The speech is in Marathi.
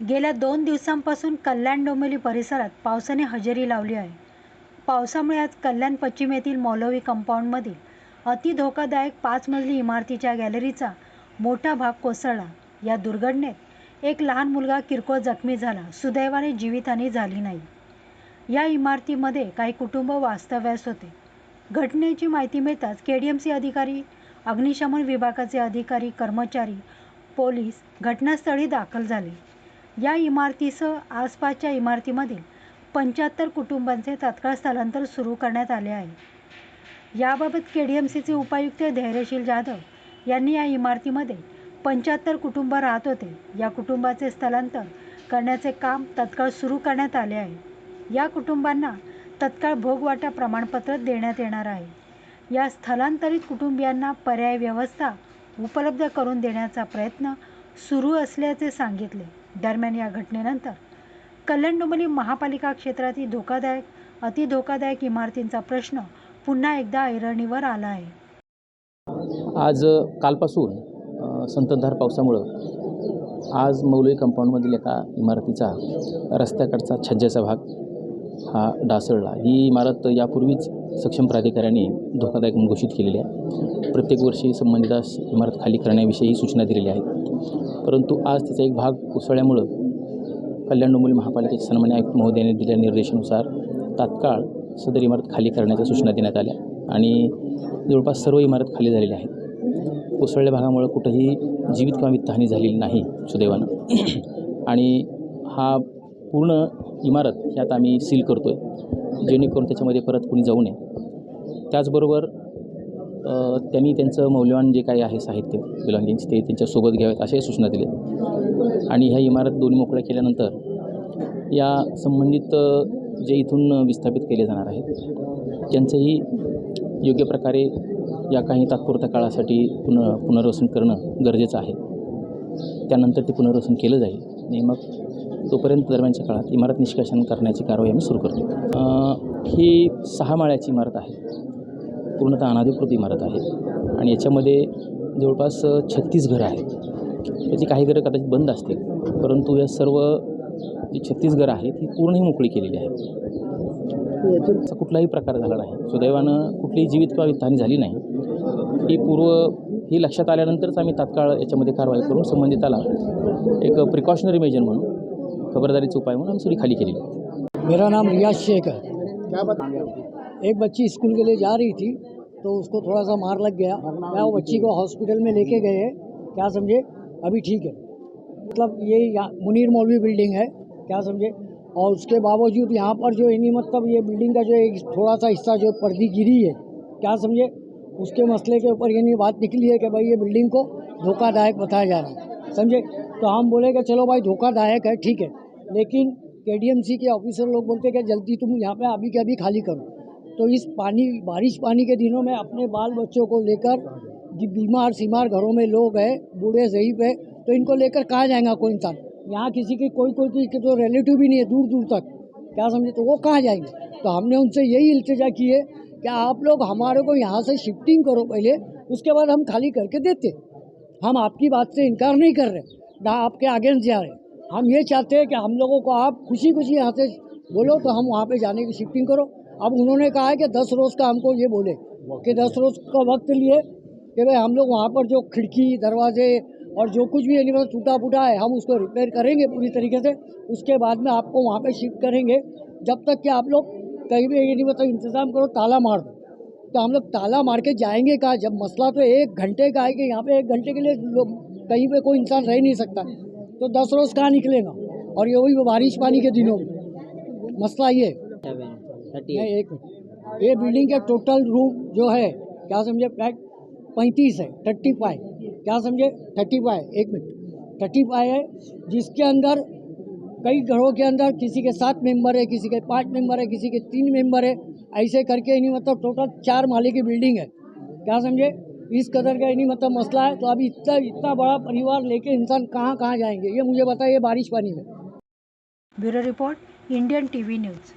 गेल्या दोन दिवसांपासून कल्याण डोंबिवली परिसरात पावसाने हजेरी लावली आहे. पावसामुळे आज कल्याण पश्चिम येथील मौलवी कंपाऊंडमधील अति धोकादायक पाच मजली इमारतीच्या गॅलरीचा मोठा भाग कोसळला. या दुर्घटनेत एक लहान मुलगा किरकोळ जखमी झाला. सुदैवाने जीवितहानी झाली नाही. या इमारतीमध्ये काही कुटुंब वास्तव्यास होते. घटनेची माहिती मिळताच के डी एम सी अधिकारी अग्निशमन विभागाचे अधिकारी कर्मचारी पोलीस घटनास्थळी दाखल झाले. या इमारतीसह आसपासच्या इमारतीमधील पंच्याहत्तर कुटुंबांचे तात्काळ स्थलांतर सुरू करण्यात आले आहे. याबाबत के डी एम सीचे उपायुक्त धैर्यशील जाधव यांनी या इमारतीमध्ये पंच्याहत्तर कुटुंब राहत होते. या कुटुंबाचे स्थलांतर करण्याचे काम तत्काळ सुरू करण्यात आले आहे. या कुटुंबांना तत्काळ भोगवाटा प्रमाणपत्र देण्यात येणार आहे. या स्थलांतरित कुटुंबियांना पर्यायी व्यवस्था उपलब्ध करून देण्याचा प्रयत्न सुरू असल्याचे सांगितले. दरम्यान या घटनेनंतर कल्याण डोंबिवली महापालिका क्षेत्रातील धोकादायक अति धोकादायक इमारतींचा प्रश्न पुन्हा एकदा ऐरणीवर आला आहे. आज कालपासून संततधार पावसामुळं आज मौलवी कंपाऊंडमधील एका इमारतीचा रस्त्याकडचा छज्जाचा भाग हा डासळला ही इमारत यापूर्वीच सक्षम प्राधिकाऱ्यांनी धोकादायक घोषित केलेली आहे. प्रत्येक वर्षी संबंधित इमारत खाली करण्याविषयी सूचना दिलेल्या आहेत. परंतु आज तिचा एक भाग कोसळल्यामुळं कल्याण डोंबिवली महापालिकेचे सन्मान्य आयुक्त महोदयाने दिलेल्या निर्देशानुसार तात्काळ सदर इमारत खाली करण्याच्या सूचना देण्यात आल्या आणि जवळपास सर्व इमारत खाली झालेली आहे कोसळल्या भागामुळं कुठंही जीवित किंवा वित्तहानी झालेली नाही सुदैवानं. आणि हा पूर्ण इमारत ही आता आम्ही सील करतो आहे जेणेकरून त्याच्यामध्ये परत कुणी जाऊ नये. त्याचबरोबर त्यांनी त्यांचं मौल्यवान जे काही आहे साहित्य बिलॉंगिंग्स ते त्यांच्यासोबत घ्यावेत अशाही सूचना दिल्या आणि ह्या इमारत दोन्ही मोकळ्या केल्यानंतर या संबंधित जे इथून विस्थापित केले जाणार आहेत त्यांचंही योग्य प्रकारे या काही तात्पुरत्या काळासाठी पुन पुनर्वसन करणं गरजेचं आहे. त्यानंतर ते पुनर्वसन केलं जाईल. आणि मग तोपर्यंत दरम्यानच्या काळात इमारत निष्कासन करण्याची कारवाई आम्ही सुरू करतो. ही सहा माळ्याची इमारत आहे. पूर्णतः अनाधिकृत इमारत आहे आणि याच्यामध्ये जवळपास छत्तीस घरं आहेत. त्याची काही घरं कदाचित बंद असतील. परंतु या सर्व जी छत्तीस घरं आहेत ही पूर्णही मोकळी केलेली आहेत. असा कुठलाही प्रकार झाला नाही. सुदैवानं कुठलीही जीवित किंवा वित्तहानी झाली नाही. ही पूर्व ही लक्षात आल्यानंतरच आम्ही तात्काळ याच्यामध्ये कारवाई करून संबंधिताला एक प्रिकॉशनरी मेजर म्हणून खबरदारीचा उपाय म्हणून आम्ही सगळी खाली केलेली आहे. मेरा नाम रियाज शेख है. क्या बता एक बच्ची स्कूल के लिए जा रही थी तो उसको थोड़ा सा मार लग गया। क्या वो बच्ची को हॉस्पिटल में लेके गए हैं? क्या समझे? अभी ठीक है। मतलब ये मुनीर मौलवी बिल्डिंग है, क्या समझे? और उसके बावजूद यहाँ पर जो यानी मतलब ये बिल्डिंग का जो एक थोड़ा सा हिस्सा जो पर्दी गिरी है, क्या समझे? उसके मसले के ऊपर यानी बात निकली है कि भाई ये बिल्डिंग को धोखादायक बताया जा रहा है, समझे? तो हम बोले कि चलो भाई धोखादायक है, ठीक है। लेकिन के के ऑफिसर लोग बोलते हैं कि जल्दी तुम यहाँ पे अभी के अभी खाली करो। तो इस पानी, बारिश पानी के दिनों में अपने बाल बच्चों को लेकर बीमार, सीमार घरों में लोग हैं, बूढ़े ज़यीफ है तो इनको लेकर कहाँ जाएगा कोई इंसान? यहाँ किसी की कोई कोई की तो रिलेटिव भी नहीं है, दूर दूर तक। क्या समझे? तो वो कहाँ जाएँगे? तो हमने उनसे यही इल्तजा की है कि आप लोग हमारे को यहाँ से शिफ्टिंग करो पहले, उसके बाद हम खाली करके देते हम आपकी बात से इनकार नहीं कर रहे, ना आपके अगेंस्ट जा रहे। हम ये चाहते हैं कि हम लोगों को आप खुशी खुशी यहाँ से बोलो तो हम वहाँ पे जाने की शिफ्टिंग करो। अब उन्होंने कहा है कि दस रोज़ का हमको ये बोले कि दस रोज़ का वक्त लिए कि भाई हम लोग वहाँ पर जो खिड़की, दरवाजे और जो कुछ भी यानी मतलब टूटा फूटा है, हम उसको रिपेयर करेंगे पूरी तरीके से। उसके बाद में आपको वहाँ पे शिफ्ट करेंगे। जब तक कि आप लोग कहीं भी यानी मतलब इंतज़ाम करो, ताला मार दो। तो हम लोग ताला मार के जाएँगे कहाँ? जब मसला तो एक घंटे का है कि यहाँ पे एक घंटे के लिए कहीं पे कोई इंसान रह नहीं सकता। तो दस रोज़ कहाँ निकलेगा? और ये वही बारिश पानी के दिनों में। मसला ये। नहीं एक मिनट। ये बिल्डिंग के टोटल रूम जो है क्या समझे फ्लैट पैंतीस है थर्टी फाइव क्या समझे थर्टी फाइव एक मिनट। थर्टी फाइव है जिसके अंदर कई घरों के अंदर किसी के सात मेंबर है किसी के पाँच मेंबर है किसी के तीन मेंबर है ऐसे करके नहीं मतलब टोटल चार माले की बिल्डिंग है। क्या समझे इस कदर का नहीं मतलब मसला है तो अभी इतना इतना बड़ा परिवार लेके इंसान कहाँ कहाँ जाएँगे? ये मुझे बताइए बारिश पानी में। Bureau report Indian T V news.